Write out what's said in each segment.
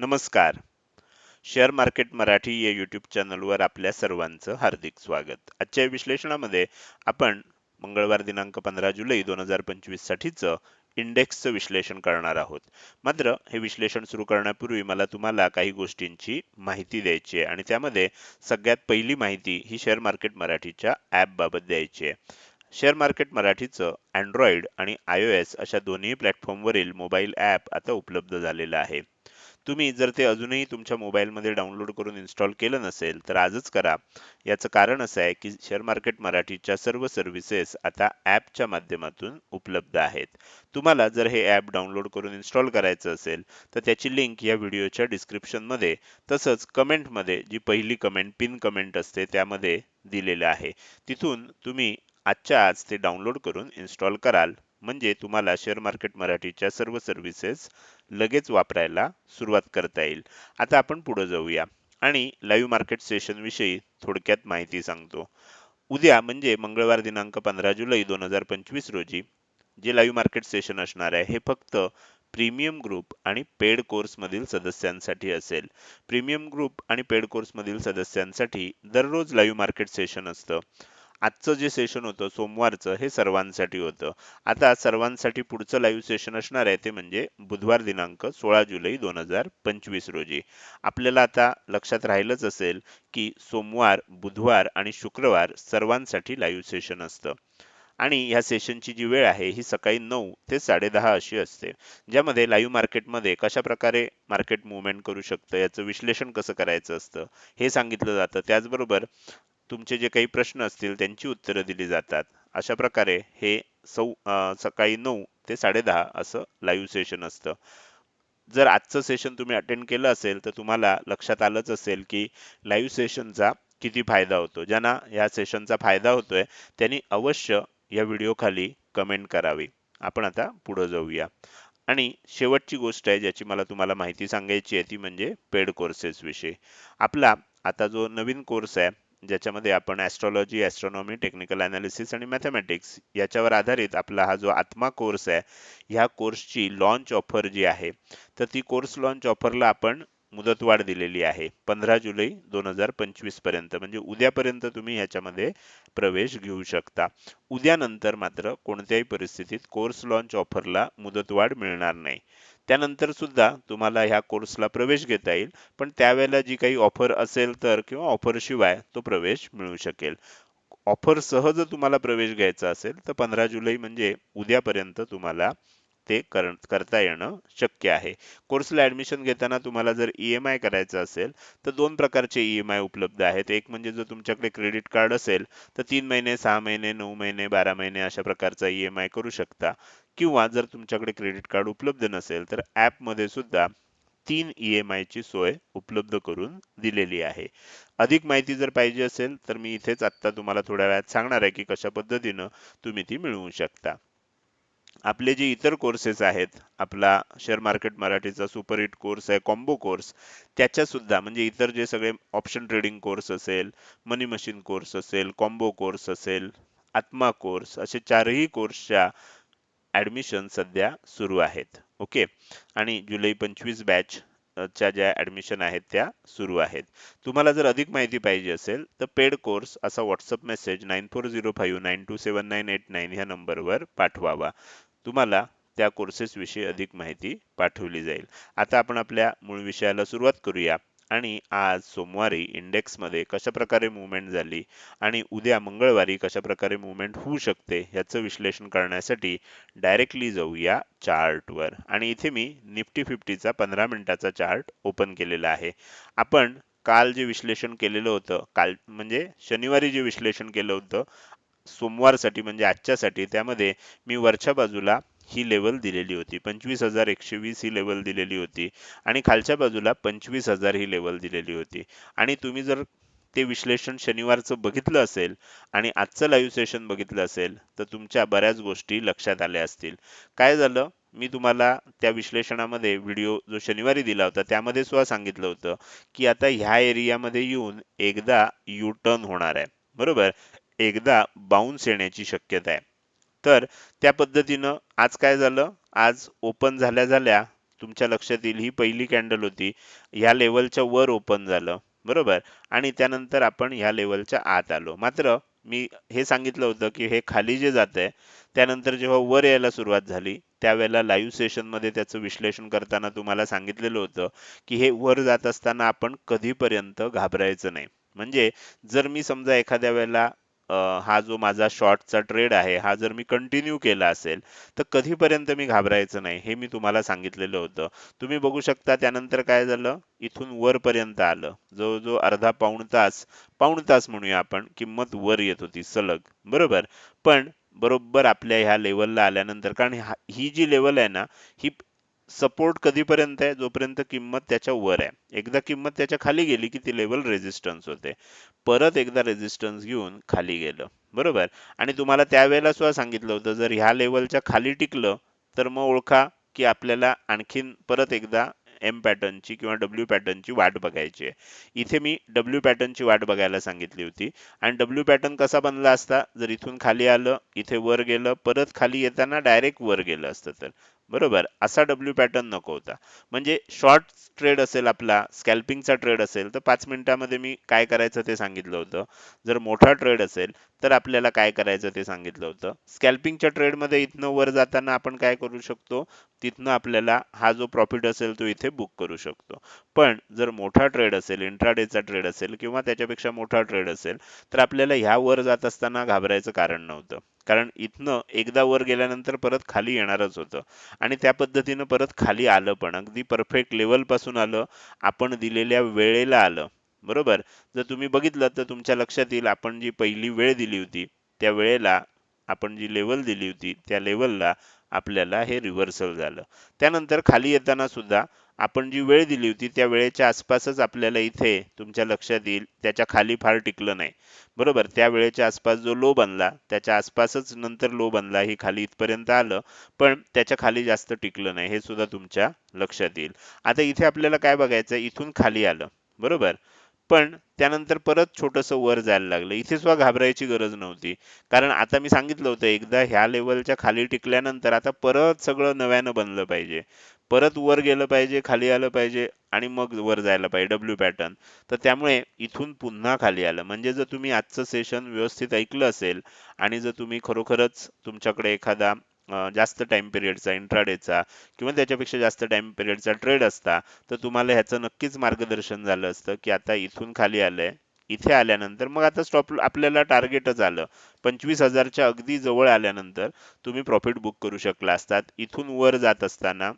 नमस्कार. Share market Marathi या YouTube चॅनलवर आपल्या सर्वांचं हार्दिक स्वागत. आजच्या विश्लेषणामध्ये आपण मंगळवार दिनांक पंधरा जुलै दोन हजार पंचवीस साठीचं इंडेक्सचं विश्लेषण करणार आहोत. मात्र हे विश्लेषण सुरू करण्यापूर्वी मला तुम्हाला काही गोष्टींची माहिती द्यायची आहे आणि त्यामध्ये सगळ्यात पहिली माहिती ही शेअर मार्केट मराठीच्या ॲपबाबत द्यायची आहे. शेअर मार्केट मराठीचं अँड्रॉइड आणि आय ओ एस अशा दोन्ही प्लॅटफॉर्मवरील मोबाईल ॲप आता उपलब्ध झालेलं आहे. तुम्ही जर ते अजूनही तुमच्या मोबाईलमध्ये डाउनलोड करून इन्स्टॉल केलं नसेल तर आजच करा. याचं कारण असं आहे की शेअर मार्केट मराठीच्या सर्व सर्व्हिसेस आता ॲपच्या माध्यमातून उपलब्ध आहेत. तुम्हाला जर हे ॲप डाउनलोड करून इन्स्टॉल करायचं असेल तर त्याची लिंक या व्हिडिओच्या डिस्क्रिप्शनमध्ये तसंच कमेंटमध्ये जी पहिली कमेंट पिन कमेंट असते त्यामध्ये दिलेलं आहे. तिथून तुम्ही आजच्या आज ते डाउनलोड करून इन्स्टॉल कराल. म्हणजे तुम्हाला शेअर मार्केट मराठीच्या सर्व सर्व्हिसेस लगेच वापरायला सुरुवात करता येईल. आता आपण पुढे जाऊया. आणि लाईव्ह मार्केट सेशनविषयी थोडक्यात माहिती सांगतो. उद्या म्हणजे मंगळवार दिनांक पंधरा जुलै दोन हजार पंचवीस रोजी जे लाईव्ह मार्केट सेशन असणार आहे हे फक्त प्रीमियम ग्रुप आणि पेड कोर्स मधील सदस्यांसाठी असेल. प्रीमियम ग्रुप आणि पेड कोर्स मधील सदस्यांसाठी दररोज लाईव्ह मार्केट सेशन असतं. आजचं जे सेशन होतं सोमवारचं हे सर्वांसाठी होतं. आता सर्वांसाठी पुढचं लाईव्ह सेशन असणार आहे ते म्हणजे बुधवार दिनांक सोळा जुलै दोन हजार पंचवीस रोजी. आपल्याला आता लक्षात राहिलंच असेल की सोमवार बुधवार आणि शुक्रवार सर्वांसाठी लाईव्ह सेशन असतं. आणि ह्या सेशनची जी वेळ आहे ही सकाळी नऊ ते साडेदहा अशी असते. ज्यामध्ये लाईव्ह मार्केटमध्ये कशा प्रकारे मार्केट मुवमेंट करू शकतं याचं विश्लेषण कसं करायचं असतं हे सांगितलं जातं. त्याचबरोबर तुमचे जे काही प्रश्न असतील त्यांची उत्तरं दिली जातात. अशा प्रकारे हे सौ सकाळी नऊ ते साडेदहा असं लाईव्ह सेशन असतं. जर आजचं सेशन तुम्ही अटेंड केलं असेल तर तुम्हाला लक्षात आलंच असेल की लाईव्ह सेशनचा किती फायदा होतो. ज्यांना या सेशनचा फायदा होतोय त्यांनी अवश्य या व्हिडिओ खाली कमेंट करावी. आपण आता पुढे जाऊया. आणि शेवटची गोष्ट आहे ज्याची मला तुम्हाला माहिती सांगायची आहे ती म्हणजे पेड कोर्सेस विषयी. आपला आता जो नवीन कोर्स आहे ज्याच्यामध्ये आपण ॲस्ट्रॉलॉजी ॲस्ट्रॉनॉमी टेक्निकल ॲनालिसिस आणि मॅथमॅटिक्स याच्यावर आधारित आपला हा जो आत्मा कोर्स आहे ह्या कोर्सची लॉन्च ऑफर जी आहे तर ती कोर्स लॉन्च ऑफरला आपण मुदतवाढ दिलेली आहे. पंधरा जुलै दोन हजार पंचवीसपर्यंत. म्हणजे उद्यापर्यंत तुम्ही ह्याच्यामध्ये प्रवेश घेऊ शकता. उद्यानंतर मात्र कोणत्याही परिस्थितीत कोर्स लॉन्च ऑफरला मुदतवाढ मिळणार नाही. त्यानंतर सुद्धा तुम्हाला ह्या कोर्सला प्रवेश घेता येईल. पण त्यावेळेला जी काही ऑफर असेल तर किंवा ऑफर शिवाय तो प्रवेश मिळू शकेल. ऑफर सहज जर तुम्हाला प्रवेश घ्यायचा असेल तर पंधरा जुलै म्हणजे उद्यापर्यंत तुम्हाला ते कर करता येणं शक्य आहे. कोर्सला ऍडमिशन घेताना तुम्हाला जर ई एम आय करायचं असेल तर दोन प्रकारचे ई एम आय उपलब्ध आहेत. एक म्हणजे जर तुमच्याकडे क्रेडिट कार्ड असेल तर तीन महिने सहा महिने नऊ महिने बारा महिने अशा प्रकारचा ई एम आय करू शकता. किंवा जर तुमच्याकडे क्रेडिट कार्ड उपलब्ध नसेल तर ॲपमध्ये सुद्धा तीन ई एम आयची सोय उपलब्ध करून दिलेली आहे. अधिक माहिती जर पाहिजे असेल तर मी इथेच आत्ता तुम्हाला थोड्या वेळात सांगणार आहे की कशा पद्धतीनं तुम्ही ती मिळवू शकता. आपले जे इतर कोर्सेस आहेत आपला शेअर मार्केट मराठीचा सुपर हिट कोर्स आहे कॉम्बो कोर्स त्याच्या सुद्धा म्हणजे इतर जे सगळे ऑप्शन ट्रेडिंग कोर्स असेल मनी मशीन कोर्स असेल कॉम्बो कोर्स असेल आत्मा कोर्स असे चारही कोर्सच्या ऍडमिशन सध्या सुरू आहेत. ओके आणि जुलै पंचवीस बॅच च्या ज्या ऍडमिशन आहेत त्या सुरू आहेत. तुम्हाला जर अधिक माहिती पाहिजे असेल तर पेड कोर्स असा WhatsApp message nine four zero five nine two seven nine eight nine ह्या नंबरवर पाठवावा. तुम्हाला त्या कोर्सेस विषयी अधिक माहिती पाठवली जाईल. आता आपण आपल्या मूळ विषयाला सुरुवात करूया. आणि आज सोमवारी इंडेक्समध्ये कशा प्रकारे मुवमेंट झाली आणि उद्या मंगळवारी कशाप्रकारे मुवमेंट होऊ शकते याचं विश्लेषण करण्यासाठी डायरेक्टली जाऊया चार्टवर आणि इथे मी निफ्टी फिफ्टीचा पंधरा मिनिटाचा चार्ट ओपन केलेला आहे. आपण काल जे विश्लेषण केलेलं होतं काल म्हणजे शनिवारी जे विश्लेषण केलं होतं सोमवारसाठी म्हणजे आजच्यासाठी त्यामध्ये मी वरच्या बाजूला ही लेवल दिलेली होती. पंचवीस हजार एकशे वीस ही लेवल दिलेली होती आणि खालच्या बाजूला पंचवीस हजार ही लेवल दिलेली होती. आणि तुम्ही जर ते विश्लेषण शनिवारचं बघितलं असेल आणि आजचं लाईव्ह सेशन बघितलं असेल तर तुमच्या बऱ्याच गोष्टी लक्षात आल्या असतील. काय झालं? मी तुम्हाला त्या विश्लेषणामध्ये व्हिडिओ जो शनिवारी दिला होता त्यामध्ये सुद्धा सांगितलं होतं की आता ह्या एरियामध्ये येऊन एकदा यू टर्न होणार आहे. बरोबर? एकदा बाउन्स येण्याची शक्यता आहे. तर त्या पद्धतीनं आज काय झालं? आज ओपन झाल्या झाल्या तुमच्या लक्षात येईल ही पहिली कॅन्डल होती. ह्या लेवलच्या वर ओपन झालं. बरोबर? आणि त्यानंतर आपण ह्या लेवलच्या आत आलो. मात्र मी हे सांगितलं होतं की हे खाली जे जात आहे त्यानंतर जेव्हा वर यायला सुरुवात झाली त्यावेळेला लाईव्ह सेशनमध्ये त्याचं विश्लेषण करताना तुम्हाला सांगितलेलं होतं की हे वर जात असताना आपण कधीपर्यंत घाबरायचं नाही. म्हणजे जर मी समजा एखाद्या वेळेला हा जो माझा शॉर्टचा ट्रेड आहे हा जर मी कंटिन्यू केला असेल तर कधीपर्यंत मी घाबरायचं नाही हे मी तुम्हाला सांगितलेलं होतं. तुम्ही बघू शकता त्यानंतर काय झालं? इथून वरपर्यंत आलं. जवळजवळ अर्धा पाऊण तास पाऊण तास म्हणूया आपण किंमत वर येत होती सलग. बरोबर? पण बरोबर आपल्या ह्या लेवलला आल्यानंतर कारण ही जी लेवल आहे ना ही सपोर्ट कधीपर्यंत आहे जोपर्यंत किंमत त्याच्या वर आहे. एकदा किंमत त्याच्याखाली गेली की ती लेवल रेझिस्टन्स होते. परत एकदा रेझिस्टन्स घेऊन खाली गेलं. बरोबर? आणि तुम्हाला त्यावेळेला सुद्धा सांगितलं होतं जर ह्या लेवलच्या खाली टिकलं तर मग ओळखा की आपल्याला आणखीन परत एकदा एम पॅटर्नची किंवा डब्ल्यू पॅटर्नची वाट बघायची आहे. इथे मी डब्ल्यू पॅटर्नची वाट बघायला सांगितली होती. आणि डब्ल्यू पॅटर्न कसा बनला असता? जर इथून खाली आलं इथे वर गेलं परत खाली येताना डायरेक्ट वर गेलं असतं तर. बरोबर? असा डब्ल्यू पॅटर्न नको होता. म्हणजे शॉर्ट ट्रेड असेल आपला स्कॅल्पिंगचा ट्रेड असेल तर पाच मिनिटामध्ये मी काय करायचं ते सांगितलं होतं. जर मोठा ट्रेड असेल तर आपल्याला काय करायचं ते सांगितलं होतं. स्कॅल्पिंगच्या ट्रेडमध्ये इथनं वर जाताना आपण काय करू शकतो? तिथनं आपल्याला हा जो प्रॉफिट असेल तो इथे बुक करू शकतो. पण जर मोठा ट्रेड असेल इंट्राडेचा ट्रेड असेल किंवा त्याच्यापेक्षा मोठा ट्रेड असेल तर आपल्याला ह्या वर जात असताना घाबरायचं कारण नव्हतं. कारण इथनं एकदा वर गेल्यानंतर परत खाली येणारच होतं. आणि त्या पद्धतीनं परत खाली आलं पण. अगदी परफेक्ट लेवलपासून आलं. आपण दिलेल्या वेळेला आलं. बरोबर? जर तुम्ही बघितलं तर तुमच्या लक्षात येईल आपण जी पहिली वेळ दिली होती त्या वेळेला आपण जी लेवल दिली होती त्या लेवलला आपल्याला हे रिव्हर्सल झालं. त्यानंतर खाली येताना सुद्धा आपण जी वेळ दिली होती त्या वेळेच्या आसपासच आपल्याला इथे तुमच्या लक्षात येईल. त्याच्याखाली फार टिकलं नाही. बरोबर? त्या वेळेच्या आसपास जो लो बनला त्याच्या आसपासच नंतर लो बनला ही खाली इथपर्यंत आलं पण त्याच्याखाली जास्त टिकलं नाही हे सुद्धा तुमच्या लक्षात येईल. आता इथे आपल्याला काय बघायचं इथून खाली आलं. बरोबर? पण त्यानंतर परत छोटंसं वर जायला लागलं. इथे सुद्धा घाबरायची गरज नव्हती. कारण आता मी सांगितलं होतं एकदा ह्या लेवलच्या खाली टिकल्यानंतर आता परत सगळं नव्यानं बनलं पाहिजे. परत वर गेलं पाहिजे खाली आलं पाहिजे आणि मग वर जायला पाहिजे डब्ल्यू पॅटर्न तर त्यामुळे इथून पुन्हा खाली आलं. म्हणजे जर तुम्ही आजचं सेशन व्यवस्थित ऐकलं असेल आणि जर तुम्ही खरोखरच तुमच्याकडे एखादा जास्त टाइम पिरियडचा इंट्राडेचा किंवा त्याच्यापेक्षा जास्त टाइम पिरियडचा ट्रेड असता तर तुम्हाला ह्याचं नक्कीच मार्गदर्शन झालं असतं की आता इथून खाली आलंय इथे आल्यानंतर मग आता स्टॉप आपल्याला टार्गेटच आलं. पंचवीस हजारच्या अगदी जवळ आल्यानंतर तुम्ही प्रॉफिट बुक करू शकला असतात. इथून वर जात असताना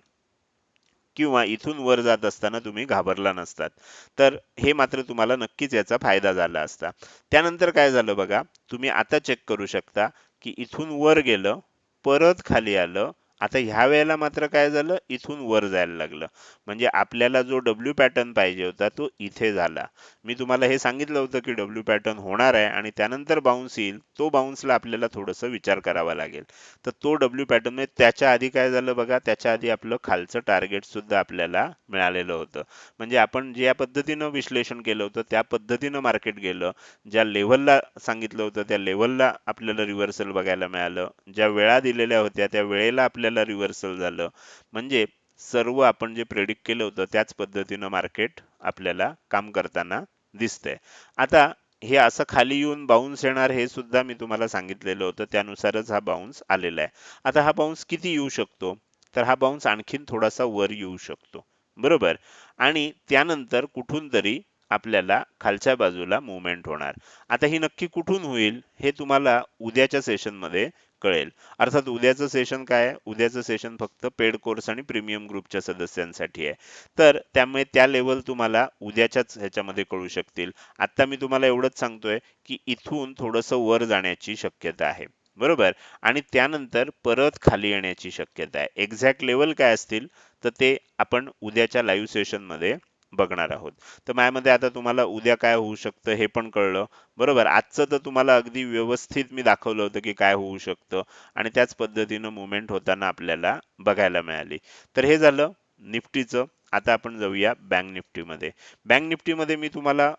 किंवा इथून वर जात असताना तुम्ही घाबरला नसतात. तर हे मात्र तुम्हाला नक्कीच याचा फायदा झाला असता. त्यानंतर काय झालं बघा तुम्ही आता चेक करू शकता की इथून वर गेलं परत खाली आलं आता ह्या वेळेला मात्र काय झालं? इथून वर जायला लागलं. म्हणजे आपल्याला जो डब्ल्यू पॅटर्न पाहिजे होता तो इथे झाला. मी तुम्हाला हे सांगितलं होतं की डब्ल्यू पॅटर्न होणार आहे आणि त्यानंतर बाउन्स येईल. तो बाउन्सला आपल्याला थोडंसं विचार करावा लागेल. तर तो डब्ल्यू पॅटर्न म्हणजे त्याच्या आधी काय झालं बघा? त्याच्या आधी आपलं खालचं टार्गेट सुद्धा आपल्याला मिळालेलं होतं. म्हणजे आपण ज्या पद्धतीनं विश्लेषण केलं होतं त्या पद्धतीनं मार्केट गेलं. ज्या लेव्हलला सांगितलं होतं त्या लेव्हलला आपल्याला रिव्हर्सल बघायला मिळालं. ज्या वेळा दिलेल्या होत्या त्या वेळेला आपल्याला आपल्याला रिव्हर्सल झालं. म्हणजे सर्व आपण जे प्रेडिक्ट केलं होतं त्याच पद्धतीनं मार्केट आपल्याला काम करताना दिसतंय. आता हे असं खाली येऊन बाउन्स येणार हे सुद्धा मी तुम्हाला सांगितलेलं होतं त्यानुसारच हा बाउन्स आलेला आहे. आता हा बाउन्स किती येऊ शकतो? तर हा बाउन्स आणखीन थोडासा वर येऊ शकतो. बरोबर? आणि त्यानंतर कुठून तरी आपल्याला खालच्या बाजूला मुवमेंट होणार. आता ही नक्की कुठून होईल हे तुम्हाला उद्याच्या सेशनमध्ये कळेल. अर्थात उद्याचं सेशन काय आहे? उद्याचं सेशन फक्त पेड कोर्स आणि प्रीमियम ग्रुपच्या सदस्यांसाठी आहे. तर त्यामुळे त्या लेवल तुम्हाला उद्याच्याच ह्याच्यामध्ये कळू शकतील. आता मी तुम्हाला एवढंच सांगतोय की इथून थोडंसं वर जाण्याची शक्यता आहे. बरोबर? आणि त्यानंतर परत खाली येण्याची शक्यता आहे. एक्झॅक्ट लेवल काय असतील? तर ते आपण उद्याच्या लाईव्ह सेशनमध्ये बघणार आहोत. तर मायामध्ये आता तुम्हाला उद्या काय होऊ शकतं हे पण कळलं. बरोबर? आजचं तर तुम्हाला अगदी व्यवस्थित मी दाखवलं होतं की काय होऊ शकतं आणि त्याच पद्धतीनं मुवमेंट होताना आपल्याला बघायला मिळाली. तर हे झालं निफ्टीचं. आता आपण जाऊया बँक निफ्टीमध्ये. बँक निफ्टीमध्ये मी तुम्हाला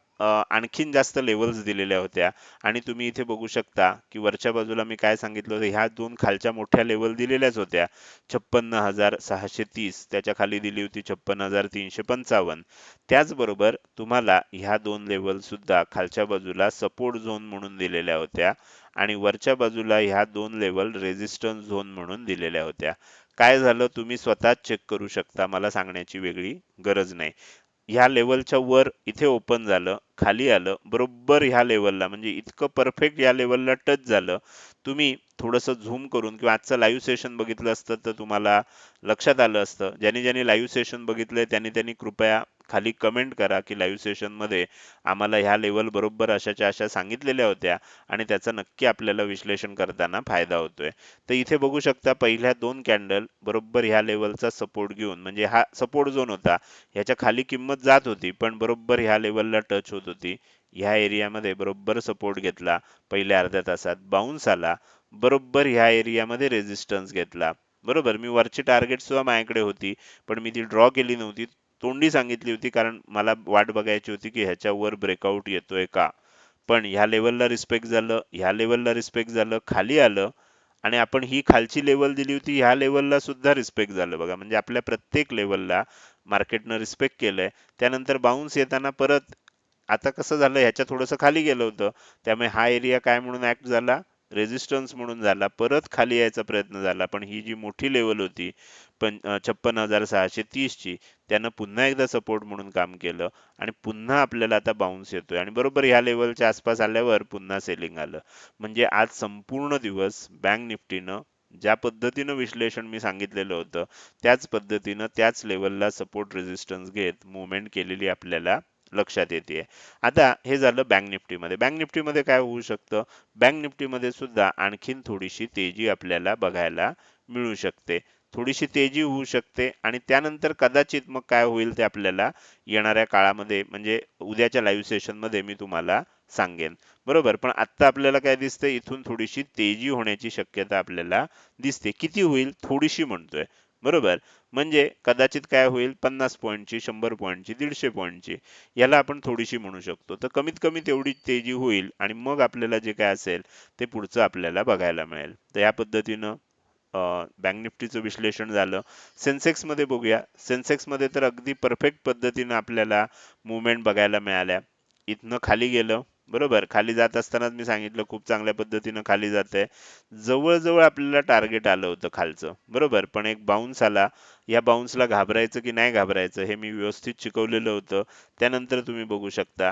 आणखीन जास्त लेवल्स दिलेल्या होत्या. आणि तुम्ही इथे बघू शकता की वरच्या बाजूला मी काय सांगितलं होतं ह्या दोन खालच्या मोठ्या लेवल दिलेल्याच होत्या. छप्पन्न हजार सहाशे तीस त्याच्याखाली दिली होती छप्पन्न हजार तीनशे पंचावन्न. त्याचबरोबर तुम्हाला ह्या दोन लेवल सुद्धा खालच्या बाजूला सपोर्ट झोन म्हणून दिलेल्या होत्या. आणि वरच्या बाजूला ह्या दोन लेवल रेझिस्टन्स झोन म्हणून दिलेल्या होत्या. काय झालं? तुम्ही स्वतःच चेक करू शकता. मला सांगण्याची वेगळी गरज नाही. ह्या लेवलच्या वर इथे ओपन झालं खाली आलं बरोबर ह्या लेवलला म्हणजे इतकं परफेक्ट या लेवलला टच झालं. तुम्ही थोडंसं झूम करून किंवा आजचं लाईव्ह सेशन बघितलं असतं तर तुम्हाला लक्षात आलं असतं. ज्यांनी ज्यांनी लाईव्ह सेशन बघितलं त्यांनी त्यांनी कृपया खाली कमेंट करा की लाईव्ह सेशनमध्ये आम्हाला ह्या लेवल बरोबर अशाच्या अशा सांगितलेल्या होत्या आणि त्याचा नक्की आपल्याला विश्लेषण करताना फायदा होतोय. तर इथे बघू शकता पहिल्या दोन कॅन्डल बरोबर ह्या लेवलचा सपोर्ट घेऊन म्हणजे हा सपोर्ट झोन होता. ह्याच्या खाली किंमत जात होती पण बरोबर ह्या लेवलला टच होत होती. ह्या एरियामध्ये बरोबर सपोर्ट घेतला. पहिल्या अर्ध्या तासात बाउन्स आला. बरोबर ह्या एरियामध्ये रेझिस्टन्स घेतला. बरोबर मी वरची टार्गेट सुद्धा माझ्याकडे होती पण मी ती ड्रॉ केली नव्हती. तोंडी सांगितली होती कारण मला वाट बघायची होती की ह्याच्यावर ब्रेकआउट येतोय का. पण ह्या लेवलला रिस्पेक्ट झालं ह्या लेवलला रिस्पेक्ट झालं खाली आलं आणि आपण ही खालची लेवल दिली होती ह्या लेवलला सुद्धा रिस्पेक्ट झालं बघा. म्हणजे आपल्या प्रत्येक लेवलला मार्केटनं रिस्पेक्ट केलंय. त्यानंतर बाउन्स येताना परत आता कसं झालं ह्याच्या थोडंसं खाली गेलं होतं. त्यामुळे हा एरिया काय म्हणून ऍक्ट झाला? रेझिस्टन्स म्हणून झाला. परत खाली यायचा प्रयत्न झाला. पण ही जी मोठी लेवल होती पण छप्पन हजार सहाशे तीसची त्यानं पुन्हा एकदा सपोर्ट म्हणून काम केलं आणि पुन्हा आपल्याला आता बाउन्स येतोय. आणि बरोबर ह्या लेवलच्या आसपास आल्यावर पुन्हा सेलिंग आलं. म्हणजे आज संपूर्ण दिवस बँक निफ्टीनं ज्या पद्धतीनं विश्लेषण मी सांगितलेलं होतं त्याच पद्धतीनं त्याच लेवलला सपोर्ट रेझिस्टन्स घेत मुवमेंट केलेली आपल्याला लक्षात येते. आता हे झालं बँक निफ्टीमध्ये बँक निफ्टीमध्ये काय होऊ शकतं? बँक निफ्टीमध्ये सुद्धा आणखीन थोडीशी तेजी आपल्याला बघायला मिळू शकते. थोडीशी तेजी होऊ शकते आणि त्यानंतर कदाचित मग काय होईल ते आपल्याला येणाऱ्या काळामध्ये म्हणजे उद्याच्या लाईव्ह सेशनमध्ये मी तुम्हाला सांगेन. बरोबर? पण आता आपल्याला काय दिसतंय? इथून थोडीशी तेजी होण्याची शक्यता आपल्याला दिसते. किती होईल? थोडीशी म्हणतोय. बरोबर? म्हणजे कदाचित काय होईल? पन्नास पॉईंटची शंभर पॉईंटची दीडशे पॉईंटची याला आपण थोडीशी म्हणू शकतो. तर कमीत कमी तेवढी तेजी होईल आणि मग आपल्याला जे काय असेल ते पुढचं आपल्याला बघायला मिळेल. तर या पद्धतीनं बँक निफ्टीचं विश्लेषण झालं. सेन्सेक्समध्ये बघूया. सेन्सेक्समध्ये तर अगदी परफेक्ट पद्धतीनं आपल्याला मुवमेंट बघायला मिळाल्या. इथनं खाली गेलं. बरोबर. खाली जात असतानाच मी सांगितलं खूप चांगल्या पद्धतीनं खाली जात आहे जवळजवळ आपल्याला टार्गेट आलं होतं खालचं. बरोबर. पण एक बाउन्स आला. या बाउन्सला घाबरायचं की नाही घाबरायचं हे मी व्यवस्थित शिकवलेलं होतं. त्यानंतर तुम्ही बघू शकता.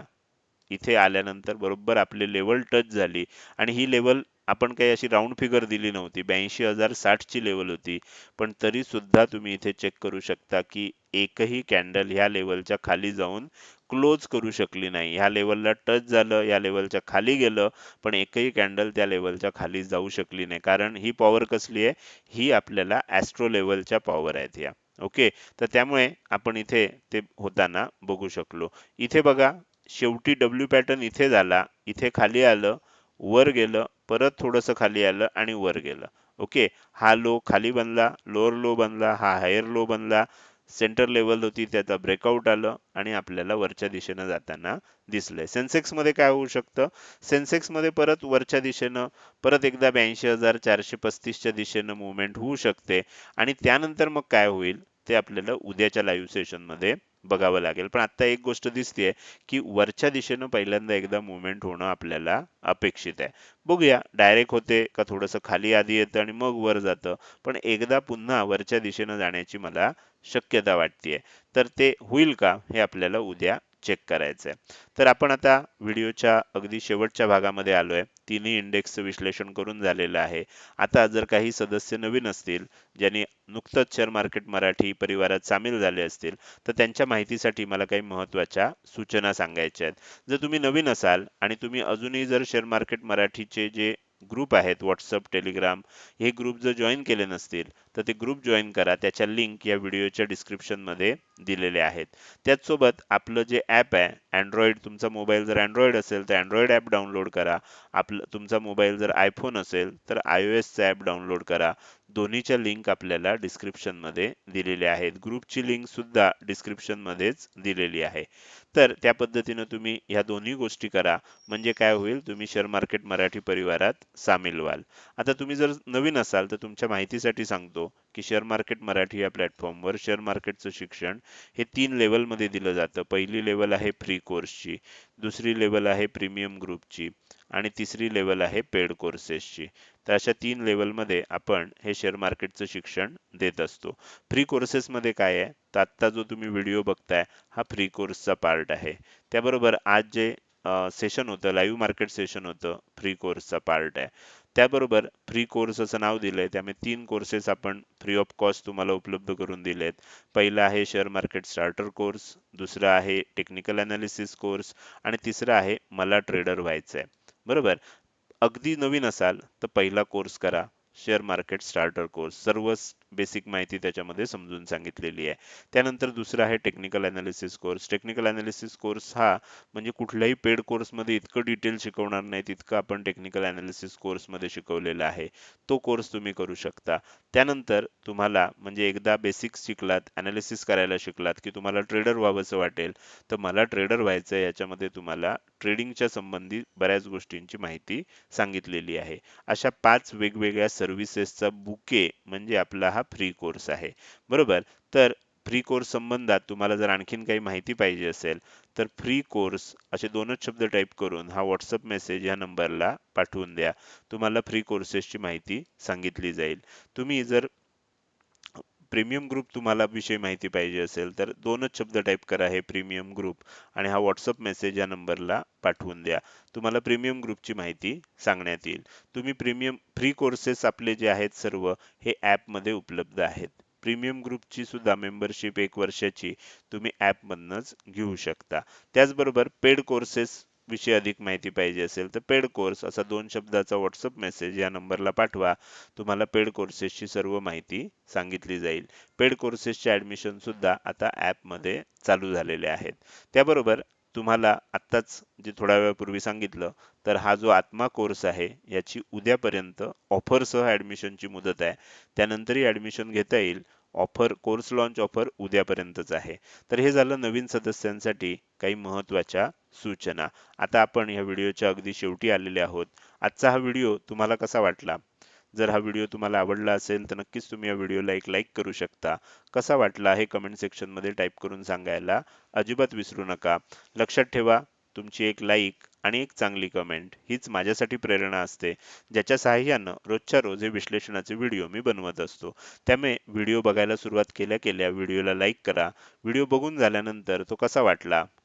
इथे आल्यानंतर बरोबर आपली लेवल टच झाली. आणि ही लेवल आपण काही अशी राऊंड फिगर दिली नव्हती. ब्याऐंशी हजार ची लेवल होती. पण तरी सुद्धा तुम्ही इथे चेक करू शकता की एकही कॅन्डल ह्या लेवलच्या खाली जाऊन क्लोज करू शकली नाही. ह्या लेवलला टच झालं या लेवलच्या खाली गेलं पण एकही कॅन्डल त्या लेवलच्या खाली जाऊ शकली नाही. कारण ही पॉवर कसली आहे? ही आपल्याला ॲस्ट्रो लेवलच्या पॉवर आहेत या ओके तर त्यामुळे आपण इथे ते होताना बघू शकलो. इथे बघा शेवटी डब्ल्यू पॅटर्न इथे झाला. इथे खाली आलं. वर गेलं परत थोडंसं खाली आलं आणि वर गेलं. ओके? हा लो खाली बनला लोअर लो बनला हा हायर लो बनला. सेंटर लेवल होती त्याचा ब्रेकआउट आलं आणि आपल्याला वरच्या दिशेनं जाताना दिसलंय. सेन्सेक्समध्ये काय होऊ शकतं? सेन्सेक्समध्ये परत वरच्या दिशेनं परत एकदा ब्याऐंशी हजार चारशे पस्तीसच्या दिशेनं मुवमेंट होऊ शकते. आणि त्यानंतर मग काय होईल? ते आपल्याला उद्याच्या लाईव्ह सेशनमध्ये बघावं लागेल. पण आता एक गोष्ट दिसतेय की वरच्या दिशेनं पहिल्यांदा एकदा मुवमेंट होणं आपल्याला अपेक्षित आहे. बघूया डायरेक्ट होते का थोडस खाली आधी येतं आणि मग वर जातं. पण एकदा पुन्हा वरच्या दिशेनं जाण्याची मला शक्यता वाटतेय. तर ते होईल का हे आपल्याला उद्या चेक करायचंय. तर आपण आता व्हिडिओच्या अगदी शेवटच्या भागामध्ये आलोय. तिन्ही इंडेक्सचं विश्लेषण करून झालेलं आहे. आता जर काही सदस्य नवीन असतील ज्यांनी नुकतंच शेअर मार्केट मराठी परिवारात सामील झाले असतील तर त्यांच्या माहितीसाठी मला काही महत्त्वाच्या सूचना सांगायच्या आहेत. जर तुम्ही नवीन असाल आणि तुम्ही अजूनही जर शेअर मार्केट मराठीचे जे ग्रुप आहेत व्हॉट्सअप टेलिग्राम हे ग्रुप जर जॉईन केले नसतील तर ते ग्रुप जॉईन करा. त्याच्या लिंक या व्हिडिओच्या डिस्क्रिप्शनमध्ये दिलेले आहेत. त्याचसोबत आपलं जे ॲप आहे अँड्रॉइड तुमचा मोबाईल जर अँड्रॉइड असेल तर अँड्रॉइड ॲप डाउनलोड करा. आपलं तुमचा मोबाईल जर आयफोन असेल तर आय ओ एसचा ॲप डाउनलोड करा. दोन्हीच्या लिंक आपल्याला डिस्क्रिप्शनमध्ये दिलेल्या आहेत. ग्रुपची लिंक सुद्धा डिस्क्रिप्शनमध्येच दिलेली आहे. तर त्या पद्धतीनं तुम्ही ह्या दोन्ही गोष्टी करा. म्हणजे काय होईल? तुम्ही शेअर मार्केट मराठी परिवारात सामील व्हाल. आता तुम्ही जर नवीन असाल तर तुमच्या माहितीसाठी सांगतो. की शेअर मार्केट मराठी या प्लॅटफॉर्मवर शेअर मार्केटचं शिक्षण हे तीन लेवलमध्ये दिलं जातं. पहिली लेवल आहे फ्री कोर्सची दुसरी लेवल आहे प्रीमियम ग्रुपची आणि तिसरी लेवल आहे पेड कोर्सेसची तर अशा तीन लेवलमध्ये आपण हे शेअर मार्केटचं शिक्षण देत असतो. फ्री कोर्सेसमध्ये काय आहे? तर आत्ता जो तुम्ही व्हिडिओ बघताय हा फ्री कोर्सचा पार्ट आहे. त्याबरोबर आज जे सेशन होतं लाईव्ह मार्केट सेशन होतं फ्री कोर्सचा पार्ट आहे. त्याबरोबर फ्री कोर्सचं नाव नाव आहे त्यामुळे तीन कोर्सेस आपण फ्री ऑफ कॉस्ट तुम्हाला उपलब्ध करून दिलेत. पहिला आहे शेअर मार्केट स्टार्टर कोर्स दुसरा आहे टेक्निकल अनालिसिस कोर्स आणि तिसरा आहे मला ट्रेडर व्हायचं आहे बरोबर? अगदी नवीन असाल तर पहिला कोर्स करा शेअर मार्केट स्टार्टर कोर्स सर्व बेसिक माहिती त्याच्यामध्ये समजून सांगितलेली आहे. त्यानंतर दुसरा आहे technical analysis course technical analysis course हा म्हणजे कुठल्याही पेड कोर्समध्ये इतकं डिटेल शिकवणार नाही तितकं आपण टेक्निकल अनालिसिस कोर्समध्ये शिकवलेलं आहे. तो कोर्स तुम्ही करू शकता. त्यानंतर तुम्हाला म्हणजे एकदा बेसिक्स शिकलात अनालिसिस करायला शिकलात की तुम्हाला ट्रेडर व्हावंसं वाटेल तर मला ट्रेडर व्हायचं आहे याच्यामध्ये तुम्हाला ट्रेडिंगच्या संबंधित बऱ्याच गोष्टींची माहिती सांगितलेली आहे. अशा पाच वेगवेगळ्या सर्व्हिसेसचा बुके म्हणजे आपला हा फ्री कोर्स आहे. बरोबर? तर फ्री कोर्स संबंधात तुम्हाला जर आणखीन काही माहिती पाहिजे असेल तर फ्री कोर्स असे दोनच शब्द टाईप करून हा व्हॉट्सअप मेसेज या नंबरला पाठवून द्या. तुम्हाला फ्री कोर्सेसची माहिती सांगितली जाईल. तुम्ही जर प्रीमियम ग्रुप तुम्हाला विषयी माहिती पाहिजे असेल तर दोनच शब्द टाईप करा हे प्रीमियम ग्रुप आणि हा व्हॉट्सअप मेसेज या नंबरला पाठवून द्या. तुम्हाला प्रीमियम ग्रुपची माहिती सांगण्यात येईल. तुम्ही प्रीमियम फ्री कोर्सेस आपले जे आहेत सर्व हे ॲपमध्ये उपलब्ध आहेत. प्रीमियम ग्रुपची सुद्धा मेंबरशिप एक वर्षाची तुम्ही ॲपमधनंच घेऊ शकता. त्याचबरोबर पेड कोर्सेस विषयी अधिक माहिती पाहिजे असेल तर पेड कोर्स असा दोन शब्दाचा व्हॉट्सअप मेसेज या नंबरला पाठवा. तुम्हाला पेड कोर्सेसची सर्व माहिती सांगितली जाईल. पेड कोर्सेसचे ऍडमिशन सुद्धा आता ॲपमध्ये चालू झालेले आहेत. त्याबरोबर तुम्हाला आत्ताच जे थोड्या वेळापूर्वी सांगितलं तर हा जो आत्मा कोर्स आहे याची उद्यापर्यंत ऑफरसह ॲडमिशनची मुदत आहे. त्यानंतरही ऍडमिशन घेता येईल. ऑफर कोर्स लॉन्च ऑफर उद्यापर्यंतच आहे. तर हे झालं नवीन सदस्यांसाठी काही महत्त्वाच्या सूचना. आता आपण या व्हिडिओच्या अगदी शेवटी आलेले आहोत. आजचा हा व्हिडिओ तुम्हाला कसा वाटला? जर हा व्हिडिओ तुम्हाला आवडला असेल तर नक्कीच तुम्ही या व्हिडिओला एक लाईक करू शकता. कसा वाटला हे कमेंट सेक्शनमध्ये टाईप करून सांगायला अजिबात विसरू नका. लक्षात ठेवा तुमची एक लाईक आणि एक चांगली कमेंट हीच माझ्यासाठी प्रेरणा असते. ज्याच्या सहाय्यानं रोजच्या रोज हे विश्लेषणाचे व्हिडिओ मी बनवत असतो. त्यामुळे व्हिडिओ बघायला सुरुवात केल्या केल्या व्हिडिओला लाईक करा. व्हिडिओ बघून झाल्यानंतर तो कसा वाटला?